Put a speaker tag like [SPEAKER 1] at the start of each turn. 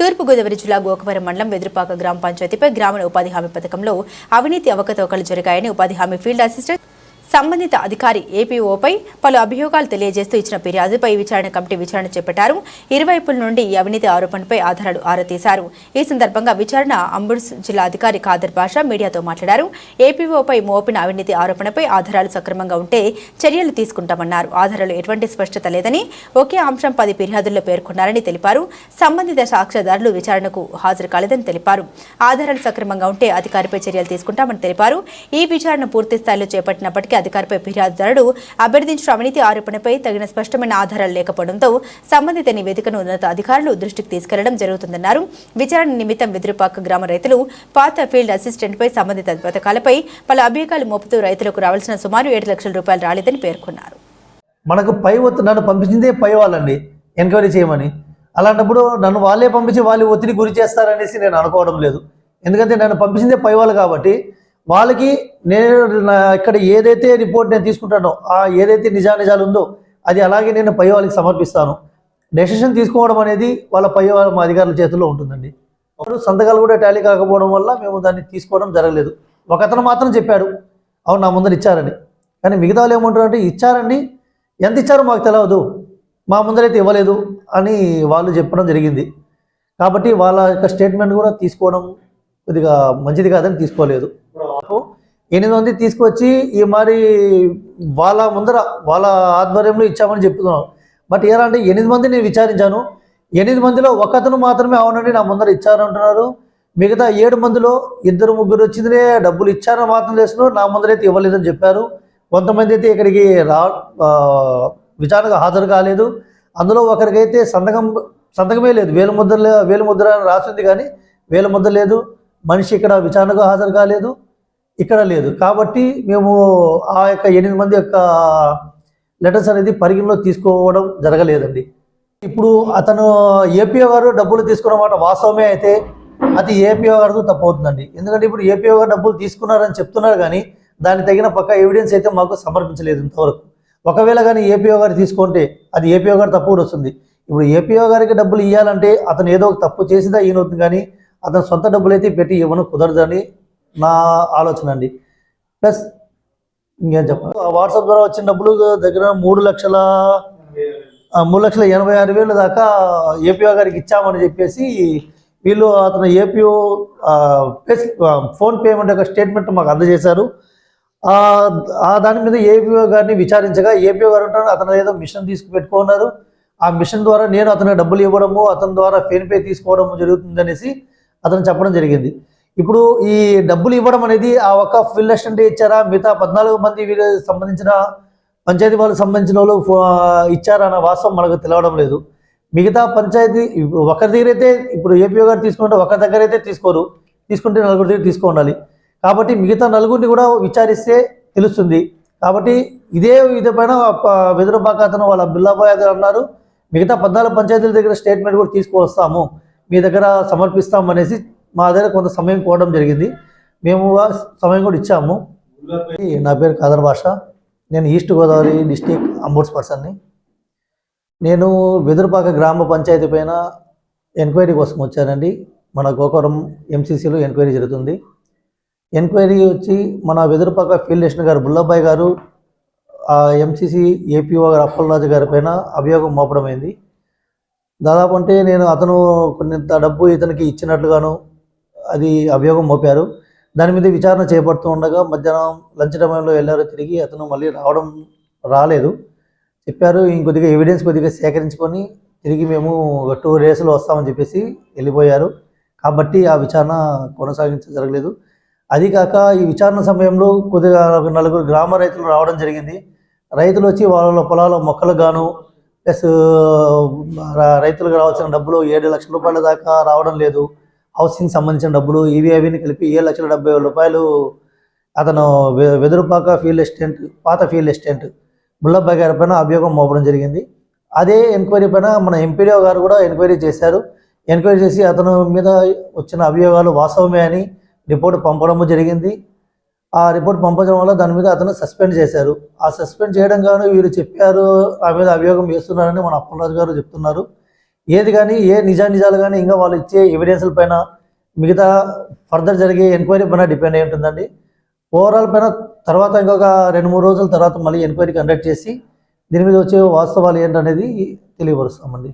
[SPEAKER 1] తూర్పుగోదావరి జిల్లా గోకవరం మండలం వెదురుపాక గ్రామ పంచాయతీపై గ్రామీణ ఉపాధి హామీ పథకంలో అవినీతి అవకతవకలు జరిగాయని ఉపాధి హామీ ఫీల్డ్ అసిస్టెంట్ సంబంధిత అధికారి ఏపీఓపై పలు అభియోగాలు తెలియజేస్తూ ఇచ్చిన ఫిర్యాదుపై విచారణ కమిటీ విచారణ చేపట్టారు. ఇరువైపుల నుండి ఈ అవినీతి ఆరోపణపై ఆధారాలు ఆరా తీశారు ఈ సందర్భంగా విచారణ అంబుడ్స్ జిల్లా అధికారి ఖాదర్ బాషా మీడియాతో మాట్లాడారు. ఏపీఓపై మోపిన అవినీతి ఆరోపణపై ఆధారాలు సక్రమంగా ఉంటే చర్యలు తీసుకుంటామన్నారు. ఆధారాలు ఎటువంటి స్పష్టత లేదని ఒకే అంశం పది ఫిర్యాదుల్లో పేర్కొన్నారని తెలిపారు. సంబంధిత సాక్ష్యదారులు విచారణకు హాజరు కాలేదని తెలిపారు. ఆధారాలు సక్రమంగా ఉంటే అధికారిపై చర్యలు తీసుకుంటామని తెలిపారు. ఈ విచారణ పూర్తి స్థాయిలో చేపట్టినప్పటికీ అధికారిపై ఫిర్యాదుదారుడు అభ్యర్థించిన అవినీతి ఆరోపణపై తగిన స్పష్టమైన ఆధారాలు లేకపోవడంతో సంబంధిత నివేదికను ఉన్నత అధికారులు దృష్టికి తీసుకెళ్ళడం జరుగుతుందన్నారు. విచారణ నిమిత్తం వెదురుపాక గ్రామ రైతులు పాత ఫీల్డ్ అసిస్టెంట్పై సంబంధిత పథకాలపై పలు అభియోగాలు మోపుతూ రైతులకు రావాల్సిన సుమారు ఏడు లక్షల రూపాయలు రాలేదని పేర్కొన్నారు.
[SPEAKER 2] మనకు పై ఒత్తిడి నన్ను పంపించిందే పై వాళ్ళండి. ఎంక్వైరీ చేయమని. అలాంటప్పుడు నన్ను వాళ్ళే పంపించి వాళ్ళు ఒత్తిడి గురి చేస్తారనేసి నేను అనుకోవడం లేదు. ఎందుకంటే నన్ను పంపించిందే పై వాళ్ళు కాబట్టి వాళ్ళకి నేను నా ఇక్కడ ఏదైతే రిపోర్ట్ నేను తీసుకుంటానో ఆ ఏదైతే నిజానిజాలు ఉందో అది అలాగే నేను పై వాళ్ళకి సమర్పిస్తాను. డెసిషన్ తీసుకోవడం అనేది వాళ్ళ పై వాళ్ళ మా అధికారుల చేతుల్లో ఉంటుందండి. ఒకరు సంతకాలు కూడా టాలీ కాకపోవడం వల్ల మేము దాన్ని తీసుకోవడం జరగలేదు. ఒక అతను మాత్రం చెప్పాడు అవును నా ముందర ఇచ్చారని. కానీ మిగతా వాళ్ళు ఏమంటారు అంటే ఇచ్చారండి. ఎంత ఇచ్చారో మాకు తెలియదు మా ముందరైతే ఇవ్వలేదు అని వాళ్ళు చెప్పడం జరిగింది. కాబట్టి వాళ్ళ యొక్క స్టేట్మెంట్ కూడా తీసుకోవడం కొద్దిగా మంచిది కాదని తీసుకోలేదు. ఎనిమిది మంది తీసుకొచ్చి ఈ మరి వాళ్ళ ముందర వాళ్ళ ఆధ్వర్యంలో ఇచ్చామని చెప్తున్నాను బట్ ఎలా అంటే ఎనిమిది మంది నేను విచారించాను. ఎనిమిది మందిలో ఒకతను మాత్రమే అవునండి నా ముందర ఇచ్చారంటున్నారు. మిగతా ఏడు మందిలో ఇద్దరు ముగ్గురు వచ్చిందే డబ్బులు ఇచ్చారని మాత్రం చేస్తున్నారు. నా ముందర అయితే ఇవ్వలేదని చెప్పారు. కొంతమంది అయితే ఇక్కడికి రా విచారణకు హాజరు కాలేదు. అందులో ఒకరికైతే సంతకం సంతకమే లేదు. వేలు ముద్ర వేలు ముద్ర అని రాసింది కానీ వేలు ముద్ర లేదు. మనిషి ఇక్కడ విచారణకు హాజరు కాలేదు. ఇక్కడ లేదు. కాబట్టి మేము ఆ యొక్క ఎనిమిది మంది యొక్క లెటర్స్ అనేది పరిగణలో తీసుకోవడం జరగలేదండి. ఇప్పుడు అతను ఏపీఓ గారు డబ్బులు తీసుకున్న మాట వాస్తవమే అయితే అది ఏపీఓ గారితో తప్పు అవుతుందండి. ఎందుకంటే ఇప్పుడు ఏపీఓ గారు డబ్బులు తీసుకున్నారని చెప్తున్నారు కానీ దానికి తగిన పక్క ఎవిడెన్స్ అయితే మాకు సమర్పించలేదు ఇంతవరకు. ఒకవేళ కానీ ఏపీఓ గారు తీసుకుంటే అది ఏపీఓ గారు తప్పు కూడా వస్తుంది. ఇప్పుడు ఏపీఓ గారికి డబ్బులు ఇవ్వాలంటే అతను ఏదో ఒక తప్పు చేసిదా ఈయనవుతుంది కానీ అతను సొంత డబ్బులు అయితే పెట్టి ఇవ్వను కుదరదని నా ఆలోచన అండి. ప్లస్ ఇంకేం చెప్పాలి? వాట్సాప్ ద్వారా వచ్చిన డబ్బులు దగ్గర మూడు లక్షల మూడు లక్షల ఎనభై ఆరు వేలు దాకా ఏపీఓ గారికి ఇచ్చామని చెప్పేసి వీళ్ళు అతను ఏపీఓ ఫోన్ పేమెంట్ యొక్క స్టేట్మెంట్ మాకు అందజేశారు. ఆ దాని మీద ఏపీఓ గారిని విచారించగా ఏపీఓ గారు ఉంటారు అతను ఏదో మిషన్ తీసుకుపెట్టుకున్నారు ఆ మిషన్ ద్వారా నేను అతనికి డబ్బులు ఇవ్వడము అతని ద్వారా ఫోన్ పే తీసుకోవడము జరుగుతుంది అనేసి అతను చెప్పడం జరిగింది. ఇప్పుడు ఈ డబ్బులు ఇవ్వడం అనేది ఆ ఒక్క ఫిల్ అసిస్టెంట్ ఇచ్చారా? మిగతా పద్నాలుగు మంది వీళ్ళకి సంబంధించిన పంచాయతీ వాళ్ళకి సంబంధించిన వాళ్ళు ఇచ్చారన్న ఇచ్చారా అన్న వాస్తవం మనకు తెలవడం లేదు. మిగతా పంచాయతీ ఒకరి దగ్గర అయితే ఇప్పుడు ఏపీఓ గారు తీసుకుంటే ఒకరి దగ్గర అయితే తీసుకోరు. తీసుకుంటే నలుగురి దగ్గర తీసుకోవాలి కాబట్టి మిగతా నలుగురిని కూడా విచారిస్తే తెలుస్తుంది. కాబట్టి ఇదే ఇది పైన వెదురుబాక అతను వాళ్ళ బిల్లాబాయ్ గారు అన్నారు. మిగతా పద్నాలుగు పంచాయతీల దగ్గర స్టేట్మెంట్ కూడా తీసుకువస్తాము. మీ దగ్గర సమర్పిస్తాం అనేసి మా దగ్గర కొంత సమయం కోవడం జరిగింది. మేము సమయం కూడా ఇచ్చాము. నా పేరు కాదర్ భాష. నేను ఈస్ట్ గోదావరి డిస్టిక్ అంబోడ్స్ పర్సన్ని. నేను వెదురుపాక గ్రామ పంచాయతీ పైన ఎంక్వైరీ కోసం వచ్చానండి. మన గోకవరం ఎంసీసీలో ఎంక్వైరీ జరుగుతుంది. ఎంక్వైరీ వచ్చి మన వెదురుపాక ఫీల్డ్ స్టేషన్ గారు బుల్లబ్బాయి గారు ఆ ఎంసీసీ ఏపీఓ గారు అప్పలరాజు గారి పైన అభియోగం మోపడమైంది. దాదాపు అంటే నేను అతను కొంత డబ్బు ఇతనికి ఇచ్చినట్లుగాను అది అభియోగం మోపారు. దాని మీద విచారణ చేపడుతూ ఉండగా మధ్యాహ్నం లంచ్ టైంలో వెళ్ళారు తిరిగి అతను మళ్ళీ రావడం రాలేదు. చెప్పారు ఇంకొద్దిగా ఎవిడెన్స్ కొద్దిగా సేకరించుకొని తిరిగి మేము టూ డేస్లో వస్తామని చెప్పేసి వెళ్ళిపోయారు. కాబట్టి ఆ విచారణ కొనసాగించ జరగలేదు. అది కాక ఈ విచారణ సమయంలో కొద్దిగా ఒక నలుగురు గ్రామ రైతులు రావడం జరిగింది. రైతులు వచ్చి వాళ్ళ పొలాల మొక్కలు గాను ప్లస్ రైతులకు రావాల్సిన డబ్బులు ఏడు లక్షల రూపాయల దాకా రావడం లేదు. హౌసింగ్ సంబంధించిన డబ్బులు ఇవి అవిని కలిపి ఏడు లక్షల డెబ్బై వేల రూపాయలు అతను వె- వెదురుపాక ఫీల్డ్ అసిస్టెంట్ పాత ఫీల్డ్ అసిస్టెంట్ బుల్లబ్బాయి గారి పైన అభియోగం మోపడం జరిగింది. అదే ఎంక్వైరీ పైన మన ఎంపీడీఓ గారు కూడా ఎంక్వైరీ చేశారు. ఎంక్వైరీ చేసి అతను మీద వచ్చిన అభియోగాలు వాస్తవమే అని రిపోర్ట్ పంపడము జరిగింది. ఆ రిపోర్ట్ పంపడం వల్ల దాని మీద అతను సస్పెండ్ చేశారు. ఆ సస్పెండ్ చేయడం గాను వీరు చెప్పారు ఆ మీద అభియోగం వేస్తున్నారని మన అప్పలరాజు గారు చెప్తున్నారు. ఏది కానీ ఏ నిజానిజాలు కానీ ఇంకా వాళ్ళు ఇచ్చే ఎవిడెన్స్ల పైన మిగతా ఫర్దర్ జరిగే ఎంక్వైరీ పైన డిపెండ్ అయి ఉంటుందండి. ఓవరాల్ పైన తర్వాత ఇంకొక రెండు మూడు రోజుల తర్వాత మళ్ళీ ఎంక్వైరీ కండక్ట్ చేసి దీని మీద వచ్చే వాస్తవాలు ఏంటనేది తెలియపరుస్తామండి.